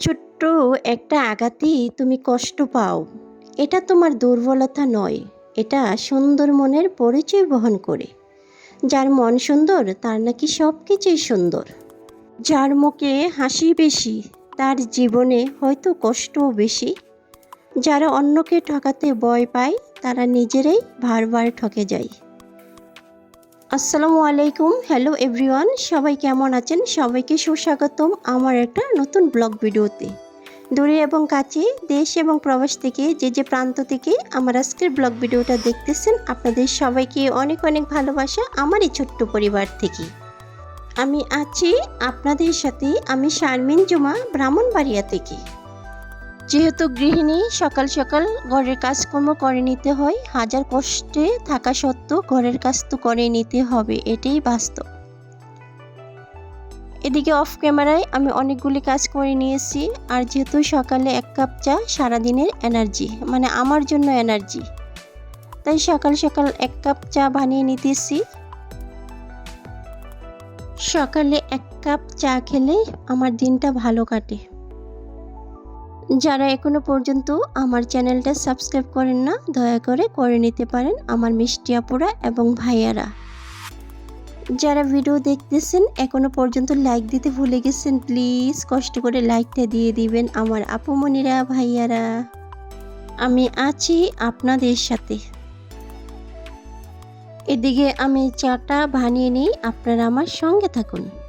ছোট্ট একটা আঘাতেই তুমি কষ্ট পাও। এটা তোমার দুর্বলতা নয়, এটা সুন্দর মনের পরিচয় বহন করে। যার মন সুন্দর, তার নাকি সব কিছুই সুন্দর। যার মুখে হাসি বেশি, তার জীবনে হয়তো কষ্টও বেশি। যারা অন্যকে ঠকাতে ভয় পায়, তারা নিজেরাই বারবার ঠকে যায়। আসসালামু আলাইকুম। হ্যালো এভরিওয়ান সবাই কেমন আছেন? সবাইকে সুস্বাগতম আমার একটা নতুন ব্লগ ভিডিওতে। দূরে এবং কাছে, দেশ এবং প্রবাস থেকে, যে যে প্রান্ত থেকে আমার আজকের ব্লগ ভিডিওটা দেখতেছেন, আপনাদের সবাইকে অনেক অনেক ভালোবাসা আমার এই ছোট্ট পরিবার থেকে। আমি আছি আপনাদের সাথে, আমি শারমিন জুমা, ব্রাহ্মণবাড়িয়া থেকে। যেহেতু গৃহিণী, সকাল সকাল ঘরের কাজকর্ম করে নিতে হয়। হাজার কষ্টে থাকা সত্ত্বেও ঘরের কাজ তো করে নিতে হবে, এটাই বাস্তব। এদিকে অফ ক্যামেরায় আমি অনেকগুলি কাজ করে নিয়েছি, আর যেহেতু সকালে এক কাপ চা, সারাদিনের এনার্জি মানে আমার জন্য এনার্জি তাই সকাল সকাল এক কাপ চা বানিয়ে নিতেছি। সকালে এক কাপ চা খেলে আমার দিনটা ভালো কাটে। যারা এখনও পর্যন্ত আমার চ্যানেলটা সাবস্ক্রাইব করেন না, দয়া করে করে নিতে পারেন আমার মিষ্টি আপুরা এবং ভাইয়ারা। যারা ভিডিও দেখতেছেন, এখনও পর্যন্ত লাইক দিতে ভুলে গেছেন প্লিজ কষ্ট করে লাইকটা দিয়ে দিবেন আমার আপুমনিরা ভাইয়ারা। আমি আছি আপনাদের সাথে। এদিকে আমি চাটা বানিয়ে নিই, আপনারা আমার সঙ্গে থাকুন।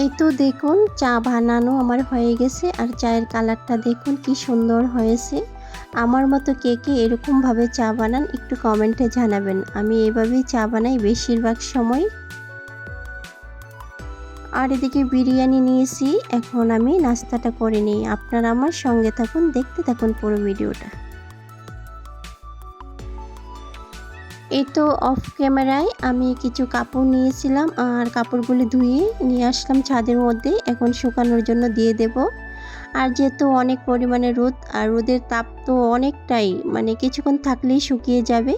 এই তো দেখুন, চা বানানো আমার হয়ে গেছে আর চায়ের কালারটা দেখুন কি সুন্দর হয়েছে। আমার মতো কে কে এরকমভাবে চা বানান একটু কমেন্টে জানাবেন। আমি এভাবেই চা বানাই বেশিরভাগ সময়। আর এদিকে বিরিয়ানি নিয়েছি, এখন আমি নাস্তাটা করে নিই। আপনারা আমার সঙ্গে থাকুন, দেখতে থাকুন পুরো ভিডিওটা। এই তো অফ ক্যামেরায় আমি কিছু কাপড় নিয়েছিলাম আর কাপড়গুলি ধুয়ে নিয়ে আসলাম ছাদের মধ্যে। এখন শুকানোর জন্য দিয়ে দেব। আর যেহেতু অনেক পরিমাণে রোদ, আর রোদের তাপ তো অনেকটাই মানে কিছুক্ষণ থাকলেই শুকিয়ে যাবে।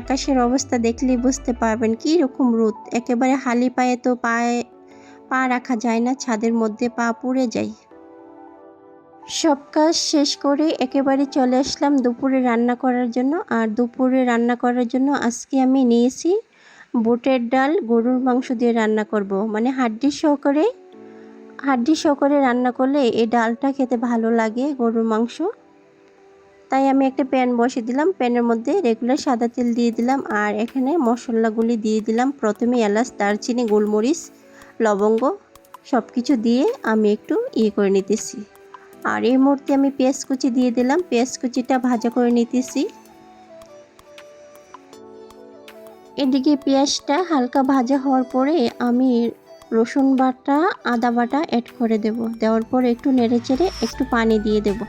আকাশের অবস্থা দেখলেই বুঝতে পারবেন কী রকম রোদ। একেবারে হালি পায়ে তো পায়ে পা রাখা যায় না, ছাদের মধ্যে পা পুড়ে যায়। সব কাজ শেষ করে একেবারে চলে আসলাম দুপুরে রান্না করার জন্য। আর দুপুরে রান্না করার জন্য আজকে আমি নিয়েছি বুটের ডাল, গরুর মাংস দিয়ে রান্না করব। মানে হাড্ডি সহকারে হাড্ডি সহকারে রান্না করলে এই ডালটা খেতে ভালো লাগে, গরুর মাংস। তাই আমি একটা প্যান বসে দিলাম। প্যানের মধ্যে রেগুলার সাদা তেল দিয়ে দিলাম আর এখানে মশলাগুলি দিয়ে দিলাম। প্রথমে এলাচ, দারচিনি, গোলমরিচ, লবঙ্গ সব কিছু দিয়ে আমি একটু ইয়ে করে নিতেছি। আর এই মুহূর্তে আমি পেঁয়াজ কুচি দিয়ে দিলাম। পেঁয়াজ কুচিটা ভাজা করে নিতেছি। এদিকে পেঁয়াজটা হালকা ভাজা হওয়ার পরে আমি রসুন বাটা, আদা বাটা অ্যাড করে দেব। দেওয়ার পর একটু নেড়ে চেড়ে একটু পানি দিয়ে দেবো।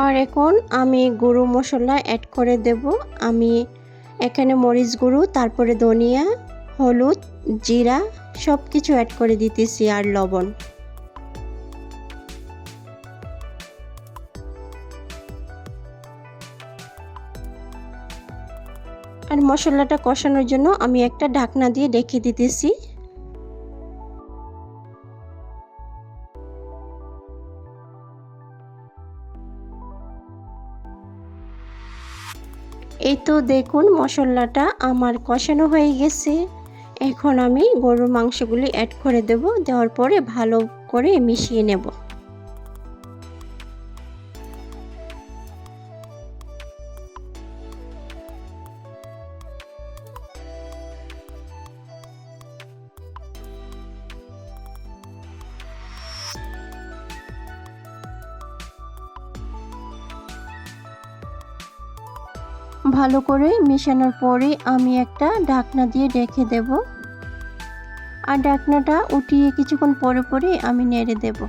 আর এখন আমি গুঁড়ো মশলা অ্যাড করে দেব। আমি এখানে মরিচ গুঁড়ো, তারপরে ধনিয়া, হলুদ, জিরা সব কিছু অ্যাড করে দিতেছি আর লবণ। আর মশলাটা কষানোর জন্য আমি একটা ঢাকনা দিয়ে রেখে দিতেছি। এই তো দেখুন মশলাটা আমার কষানো হয়ে গেছে। এখন আমি গরুর মাংসগুলি অ্যাড করে দেব। দেওয়ার পরে ভালো করে মিশিয়ে নেব। ভালো করে মেশানোর পরে আমি একটা ঢাকনা দিয়ে রেখে দেব। আর ঢাকনাটা উঠিয়ে কিছুক্ষণ পরে পরে আমি নেড়ে দেবো।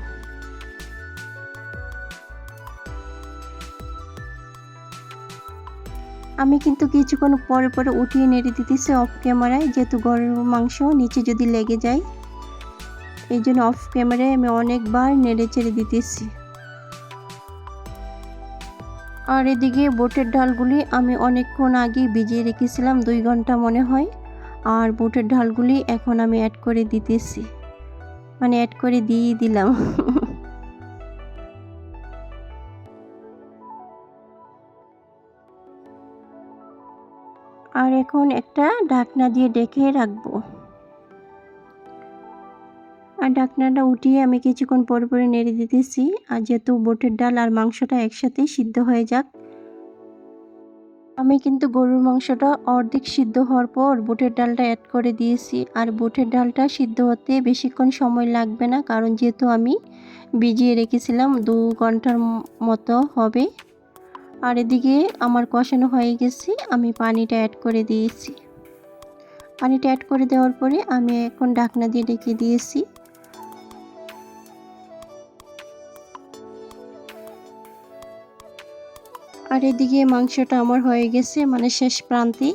আমি কিন্তু কিছুক্ষণ পরে পরে উঠিয়ে নেড়ে দিতেছি অফ ক্যামেরায় যেহেতু গরুর মাংস নিচে যদি লেগে যায়, এই জন্য অফ ক্যামেরায় আমি অনেকবার নেড়ে চেড়ে দিতেছি। আর এদিকে বুটের ডালগুলি আমি অনেকক্ষণ আগে ভিজিয়ে রেখেছিলাম, দুই ঘণ্টা মনে হয়। আর বুটের ডালগুলি এখন আমি অ্যাড করে দিতেছি। মানে অ্যাড করে দিয়ে দিলাম। আর এখন একটা ঢাকনা দিয়ে ডেকে রাখব। আর ডাকনাটা উঠিয়ে আমি কিছুক্ষণ পর পরে নেড়ে দিতেছি। আর যেহেতু বোটের ডাল আর মাংসটা একসাথে সিদ্ধ হয়ে যাক, আমি কিন্তু গরুর মাংসটা অর্ধেক সিদ্ধ হওয়ার পর বুটের ডালটা অ্যাড করে দিয়েছি। আর বুটের ডালটা সিদ্ধ হতে বেশিক্ষণ সময় লাগবে না, কারণ যেহেতু আমি ভিজিয়ে রেখেছিলাম, দু ঘণ্টার মতো হবে। আর এদিকে আমার কষানো হয়ে গেছে, আমি পানিটা অ্যাড করে দিয়েছি। পানিটা অ্যাড করে দেওয়ার পরে আমি এখন ঢাকনা দিয়ে ডেকে দিয়েছি। আর এদিকে মাংসটা আমার হয়ে গেছে মানে শেষ প্রান্তে।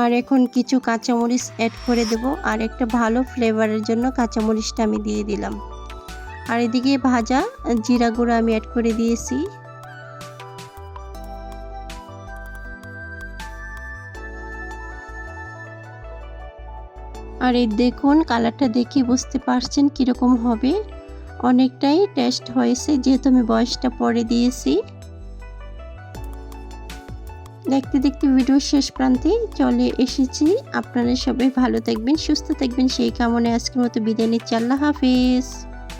আর এখন কিছু কাঁচামরিচ অ্যাড করে দেব, আর একটা ভালো ফ্লেভারের জন্য কাঁচামরিচটা আমি দিয়ে দিলাম। আর এদিকে ভাজা জিরা গুঁড়ো আমি অ্যাড করে দিয়েছি। আর এই দেখুন, কালারটা দেখে বুঝতে পারছেন কীরকম হবে। অনেকটাই টেস্ট হয়েছে, যেহেতু আমি বয়সটা পরে দিয়েছি। দেখতে দেখতে ভিডিও শেষ প্রান্তে চলে এসেছি। আপনারা সবাই ভালো থাকবেন, সুস্থ থাকবেন। সেই কামনে আজকের মতো বিদায় নিচ্ছি। আল্লাহ হাফিজ।